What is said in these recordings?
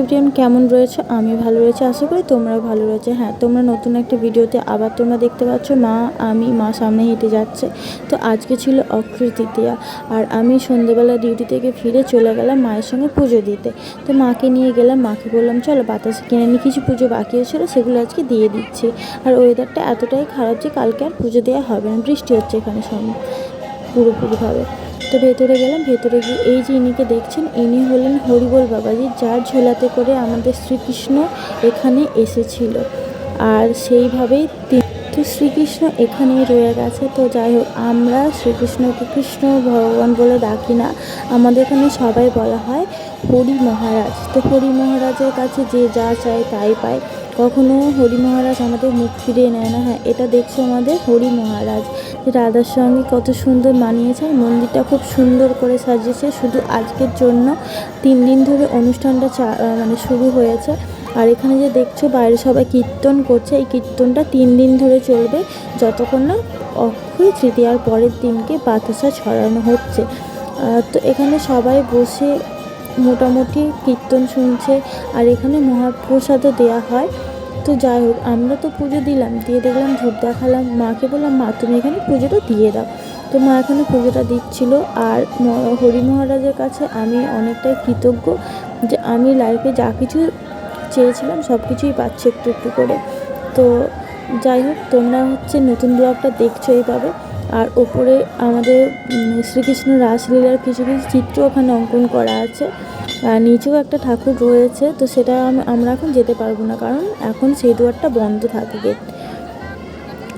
Everyone কেমন রয়েছে? আমি ভালো রয়েছে, আশা করি তোমরাও ভালো রয়েছে। হ্যাঁ তোমরা নতুন একটা ভিডিওতে আবার তোমরা দেখতে পাচ্ছ, মা, আমি, মা সামনে হেঁটে যাচ্ছে। তো আজকে ছিল অক্ষয় তৃতীয়া আর আমি সন্ধ্যেবেলা ডিউটি থেকে ফিরে চলে গেলাম মায়ের সঙ্গে পুজো দিতে। তো মাকে নিয়ে গেলাম, মাকে বললাম, চলো বাতাসে কিনে নিয়ে কিছু পুজো বাকি হয়েছিলো সেগুলো আজকে দিয়ে দিচ্ছি। আর ওয়েদারটা এতটাই খারাপ যে কালকে আর পুজো দেওয়া হবে না, বৃষ্টি হচ্ছে এখানে সব পুরোপুরিভাবে। তো ভেতরে গেলাম, ভেতরে গিয়ে এই যে ইনিকে দেখছেন, ইনি হলেন হরিবল বাবাজি, যার ঝোলাতে করে আমাদের শ্রীকৃষ্ণ এখানে এসেছিল। আর সেইভাবেই তি- শ্রীকৃষ্ণ এখানেই রয়ে গেছে। তো যাই হোক, আমরা শ্রীকৃষ্ণকে কৃষ্ণ ভগবান বলে ডাকি না। আমাদের এখানে সবাই বলা হয় হরি মহারাজ। তো হরি মহারাজের কাছে যে যা চায় তাই পায়। কখনো হরি মহারাজ আমাদের মুখ ফিরিয়ে নেয় না। হ্যাঁ এটা দেখছ আমাদের হরি মহারাজ। রাধার সঙ্গে কত সুন্দর মানিয়েছে, মন্দিরটা খুব সুন্দর করে সাজিয়েছে। শুধু আজকের জন্য তিন দিন ধরে অনুষ্ঠানটা মানে শুরু হয়েছে। আর এখানে যে দেখছ, বাইরে সবাই কীর্তন করছে। এই কীর্তনটা তিন দিন ধরে চলবে। যতক্ষণ না অক্ষয় তৃতীয়ার পরের দিনকে বাতাসা ছড়ানো হচ্ছে। তো এখানে সবাই বসে মোটামুটি কীর্তন শুনছে আর এখানে মহাপ্রসাদও দেওয়া হয়। তো যাই হোক, আমরা তো পুজো দিলাম, দিয়ে দেখলাম, ধূপ দেখালাম। মাকে বললাম, মা, তুমি এখানে পুজোটা দিয়ে দাও। তো মা এখানে পুজোটা দিচ্ছিল। আর হরি মহারাজের কাছে আমি অনেকটাই কৃতজ্ঞ যে আমি লাইফে যা কিছু চেয়েছিলাম সব কিছুই পাচ্ছি একটু একটু করে। তো যাই হোক, তোমরা হচ্ছে নতুন ব্লগটা দেখছ এইভাবে আর ওপরে আমাদের শ্রীকৃষ্ণ রাসলীলার কিছু কিছু চিত্র ওখানে অঙ্কন করা আছে। আর নিচেও একটা ঠাকুর রয়েছে, তো সেটা আমরা এখন যেতে পারব না, কারণ এখন সেই দুয়ারটা বন্ধ থাকে। গেট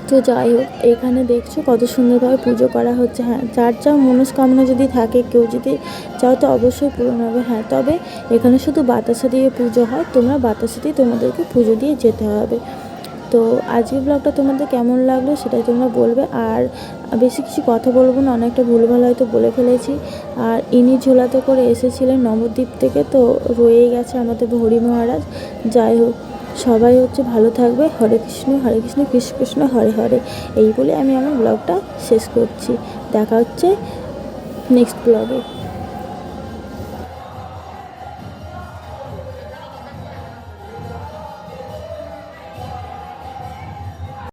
তো যাই হোক, এখানে দেখছ কত সুন্দরভাবে পুজো করা হচ্ছে। হ্যাঁ যার যা মনস্কামনা যদি থাকে, কেউ যদি চাও তো অবশ্যই পূরণ হবে। হ্যাঁ তবে এখানে শুধু বাতাসা দিয়ে পুজো হয়, তোমরা বাতাসা দিয়ে তোমাদেরকে পুজো দিয়ে যেতে হবে। তো আজকের ব্লগটা তোমাদের কেমন লাগল সেটাই তোমরা বলবে। আর বেশি কিছু কথা বলব না, অনেকটা ভুলভাল হয়তো বলে ফেলেছি। আর ইনি ঝোলাতে করে এসেছিলেন নবদ্বীপ থেকে, তো রয়েই গেছে আমাদের হরি মহারাজ। যাই হোক সবাই হচ্ছে ভালো থাকবে। হরে কৃষ্ণ হরে কৃষ্ণ কৃষ্ণ কৃষ্ণ, হরে হরে। এই বলে আমি আমার ব্লগটা শেষ করছি। দেখা হচ্ছে নেক্সট ব্লগে